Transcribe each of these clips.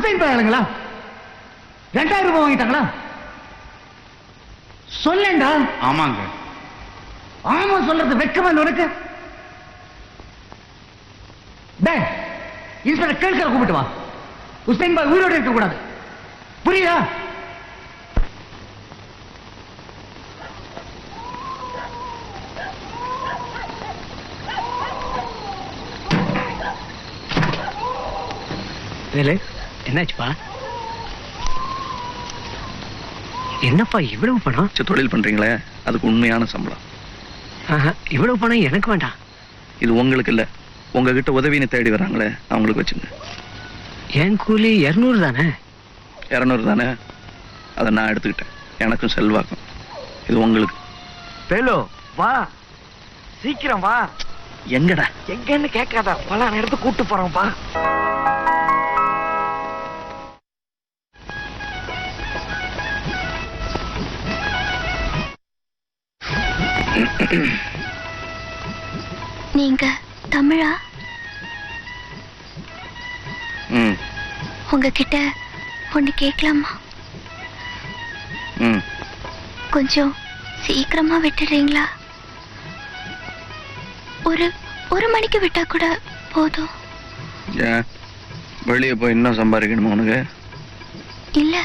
உசைன் பயலுங்களா ரெண்டாயிரம் ரூபாய் வாங்கிட்டாங்களா? சொல்லேன்டா ஆமாங்க. ஆமா சொல்றது வெக்கமா உனக்கு. இன்ஸ்பெக்டர் கேட்கிற கூப்பிட்டு வா. உசைன் பாய் உயிரோடு இருக்க கூடாது புரியுதா? வேலு என்னாச்சுப்பா? என்னப்பா இவ்வளவு பணம்? சரி, தொழில் பண்றீங்களே அதுக்கு உண்மையான சம்பளம். ஆஹா, இவ்வளவு பணம் எனக்கு வேண்டாம். இது உங்களுக்கு இல்ல. உங்ககிட்ட உதவின்னு தேடி வராங்களே அவங்களுக்கு வச்சுங்க. என் கூலி இருநூறு தானே? இரநூறு தானே? அதை நான் எடுத்துக்கிட்டேன். எனக்கும் செல்வாக்கும். இது உங்களுக்கு. வேலு வா. சீக்கிரம் வா. எங்கடா? எங்கன்னு கேட்காத. பல நேரத்துக்கு கூட்டு போறோம்ப்பா நீங்க தமிழா? உங்ககிட்ட ஒண்ணு கேட்கலாமா கொஞ்சம் சீக்கிரமா விட்டுறீங்களா? ஒரு ஒரு மணிக்கு விட்டா கூட போதும். வெளியே போய் இன்னும் சம்பாதிக்கணுமா உனக்கு? இல்ல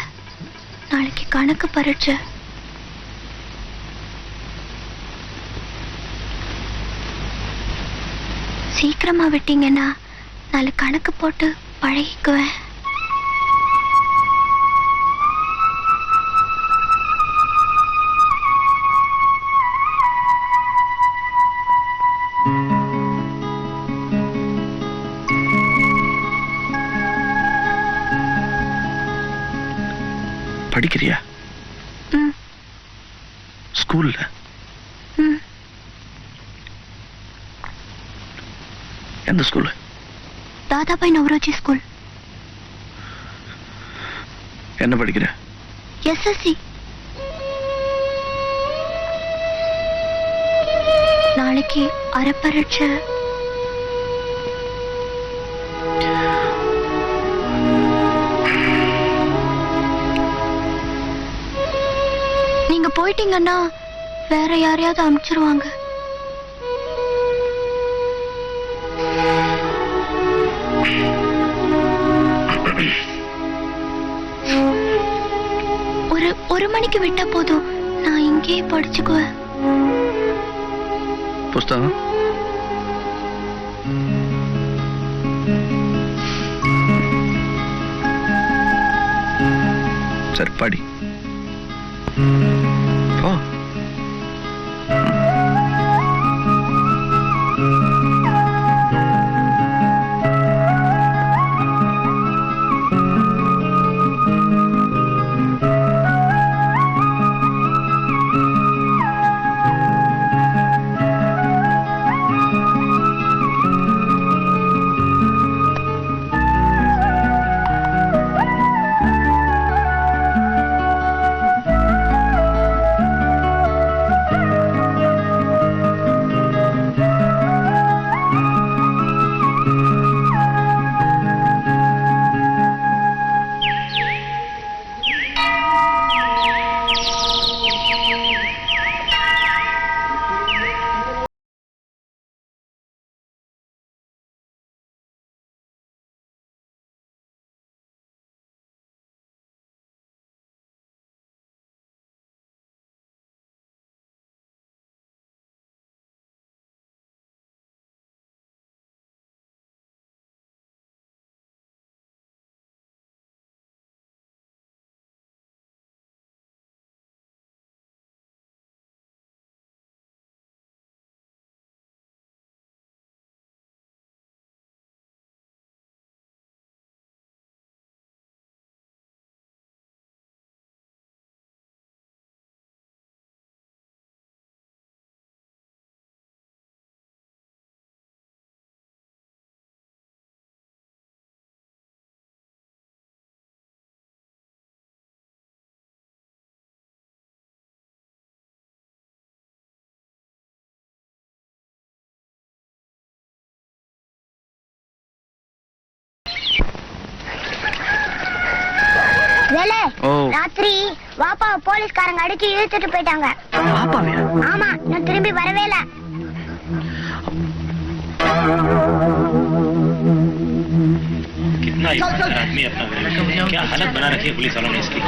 நாளைக்கு கணக்கு பரீட்சை. சீக்கிரமா விட்டீங்கன்னா நாளை கணக்கு போட்டு பழகிக்குவேன். படிக்கிறியா? ஸ்கூல்ல? ம். எந்த ஸ்கூல்ல தாதாபாய் நவரோஜி ஸ்கூல் என்ன படிக்கிற? எஸ்எஸ்சி நாளைக்கு அரைப்பரீட்சை நீங்க போயிட்டீங்கன்னா வேற யாரையாவது அனுப்பிச்சிருவாங்க ஒரு ஒரு மணிக்கு விட்டா போதும். நான் இங்கேயே படிச்சுக்குவேன். புஸ்தகம்? சரி படி. ராத்திரி வாப்பா போலீஸ்காரங்க அடிச்சு இழுத்துட்டு போயிட்டாங்க பாப்பாவே ஆமா நான் திரும்பி வரவே இல்ல कितना ईमानदार आदमी अपना विरोध क्या हालत बना रखी है पुलिस वालों ने इसकी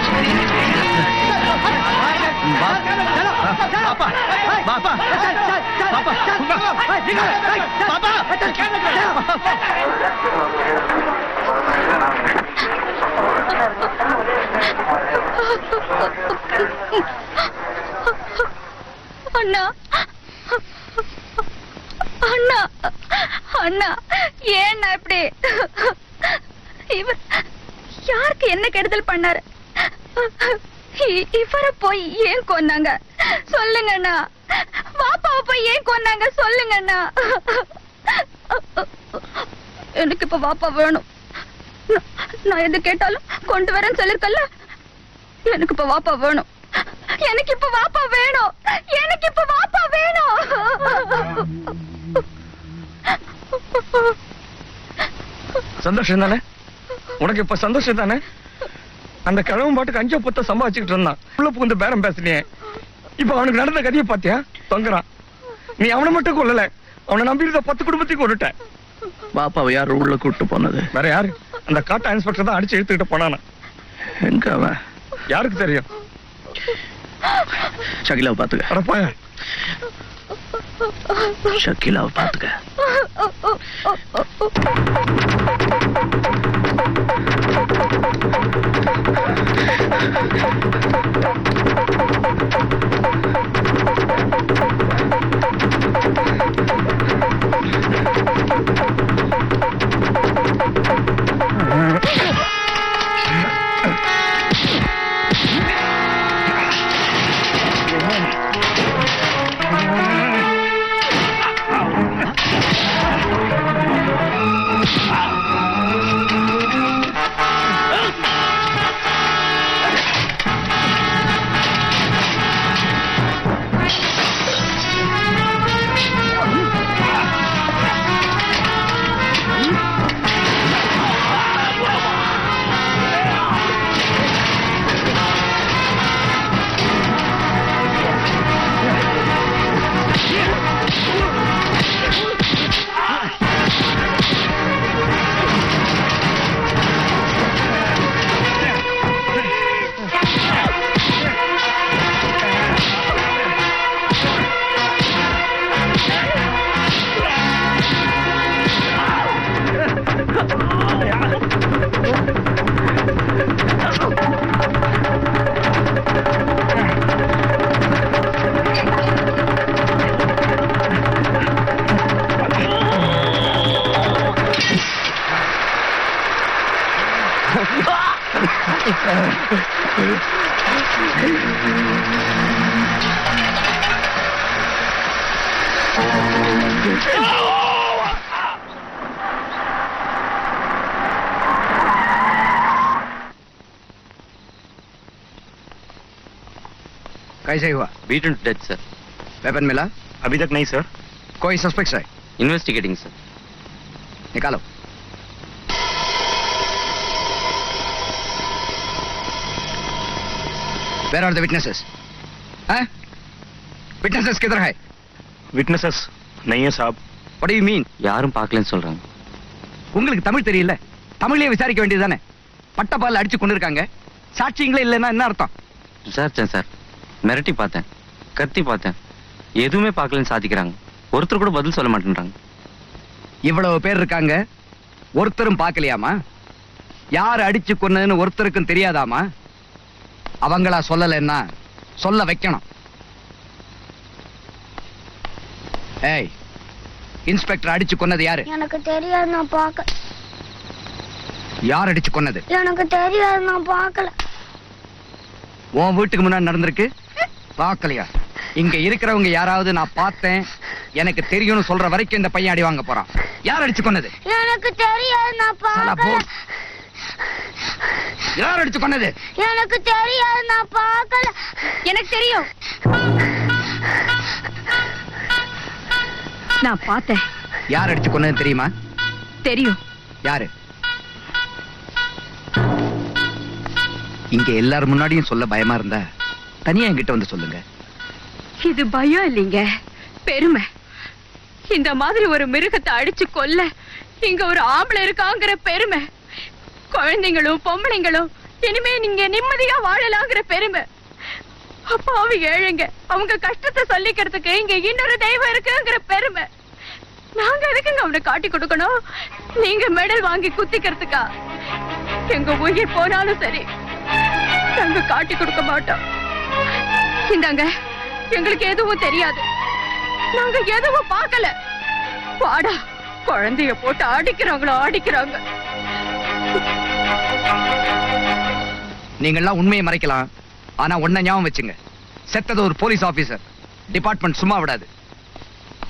அண்ணா. அண்ணா. அண்ணா ஏன்னா இப்படி? இவர் யாருக்கு என்ன கெடுதல் பண்ணாரு? இவரை போய் ஏன் கொன்னாங்க? சொல்லுங்க அண்ணா பாப்பாவை போய் ஏன் கொன்னாங்க? சொல்லுங்க அண்ணா எனக்கு இப்ப பாப்பா வேணும். நான்- நான் எது கேட்டாலும் கொண்டு வரேன்னு சொல்லிருக்கல எனக்கு இப்ப வாப்பா வேணும். எனக்கு இப்ப வாப்பா வேணும். எனக்கு இப்ப வாப்பா வேணும். சந்தோஷம் தானே? உனக்கு இப்ப சந்தோஷம் தானே? அந்த கிழவன் பாட்டுக்கு அஞ்சோ பத்த சம்பாதிச்சுக்கிட்டு இருந்தான். உள்ள புகுந்து பேரம் பேசினியே. இப்ப அவனுக்கு நடந்த கதையை பாத்தியா? தொங்குறான். நீ அவனை மட்டும் கொல்லல. அவனை நம்பி இருந்த பத்து குடும்பத்தையும் கொண்டுட்ட. பாப்பாவை யார் உள்ள கூட்டு போனது? வேற யாரு? அந்த காட்டா இன்ஸ்பெக்டர் தான் அடிச்சு இழுத்துக்கிட்டு போனானா. எங்க அவன்? யாருக்கு தெரியும்? ஷகிலாவை பாத்துக்க. அடப்பா ஷகிலாவை பாத்துக்க. Thank you. कैसे हुआ? Beaten to death sir weapon मिला? अभी तक नहीं सर कोई सस्पेक्ट है? इन्वेस्टिगेटिंग सर निकालो। Where are the witnesses? Huh? Witnesses किधर है? विटनेसेस नहीं है साहब What do you mean? யாரும் பார்க்கலன்னு சொல்றாங்க உங்களுக்கு தமிழ் தெரியல தமிழ்லயே விசாரிக்க வேண்டியதுதானே பட்டப்பால் அடிச்சு கொண்டு இருக்காங்க சாட்சியங்களே இல்லைன்னா என்ன அர்த்தம் விசாரிச்சேன் சார் மிரட்டி பார்த்தேன் கத்தி பார்த்தேன் எதுவுமே பார்க்கலன்னு சாதிக்கிறாங்க ஒருத்தர் கூட பதில் சொல்ல மாட்டேன்றாங்க இவ்வளவு பேர் இருக்காங்க ஒருத்தரும் பார்க்கலையாமா யார் அடிச்சு கொன்னதுன்னு ஒருத்தருக்கும் தெரியாதாமா அவங்களா சொல்லலைன்னா சொல்ல வைக்கணும். ஏய் இன்ஸ்பெக்டர் அடிச்சு கொன்னது யாரு? எனக்கு தெரியாது நான் பார்க்க யார் அடிச்சு கொன்னது? எனக்கு தெரியாது நான் பார்க்கல. உன் வீட்டுக்கு முன்னாடி நடந்திருக்கு? பார்க்கலையா? இங்க இருக்கிறவங்க யாராவது நான் பார்த்தேன் எனக்கு தெரியும்னு சொல்ற வரைக்கும் இந்த பையன் அடி வாங்க போறான். யார் அடிச்சு கொன்னது? எனக்கு தெரியாது நான். பார்க்கல. யார் அடிச்சு கொன்னது எனக்கு தெரியாது நான் பார்க்கல. எனக்கு தெரியும். நான் பார்த்தேன். யார் அடிச்சு கொன்னது தெரியுமா? தெரியும். யாரு? இங்க எல்லாரும் முன்னாடியும் சொல்ல பயமா இருந்தா தனியா என்கிட்ட வந்து சொல்லுங்க. இது பயம் இல்லைங்க. பெருமை. இந்த மாதிரி ஒரு மிருகத்தை அடிச்சு கொல்ல இங்க ஒரு ஆம்பளை இருக்காங்கிற பெருமை. குழந்தைங்களும் பொம்பளைங்களும் இனிமே நீங்க நிம்மதியா வாழலாங்கிற பெருமை. அப்பாவி ஏழுங்க ஏழைங்க அவங்க கஷ்டத்தை சொல்லிக்கிறதுக்கு இங்க இன்னொரு தெய்வம் இருக்குங்கிற பெருமை. நாங்க எதுக்குங்க அவனை காட்டி கொடுக்கணும்? நீங்க மெடல் வாங்கி குத்திக்கிறதுக்கா? எங்க உயிர் போனாலும் சரி நாங்க காட்டி கொடுக்க மாட்டோம். இந்தாங்க எங்களுக்கு எதுவும் தெரியாது. நாங்க எதுவும் பார்க்கல. வாடா குழந்தைய போட்டு அடிக்கிறாங்களோ அடிக்கிறாங்க நீங்கெல்லாம் உண்மையை மறைக்கலாம் ஆனா ஒன்ன ஞாபகம் வச்சுங்க செத்தது ஒரு போலீஸ் ஆபீசர் டிபார்ட்மெண்ட் சும்மா விடாது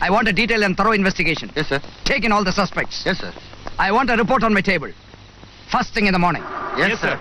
I want a detailed and thorough investigation yes sir take in all the suspects yes sir i want a report on my table first thing in the morning yes sir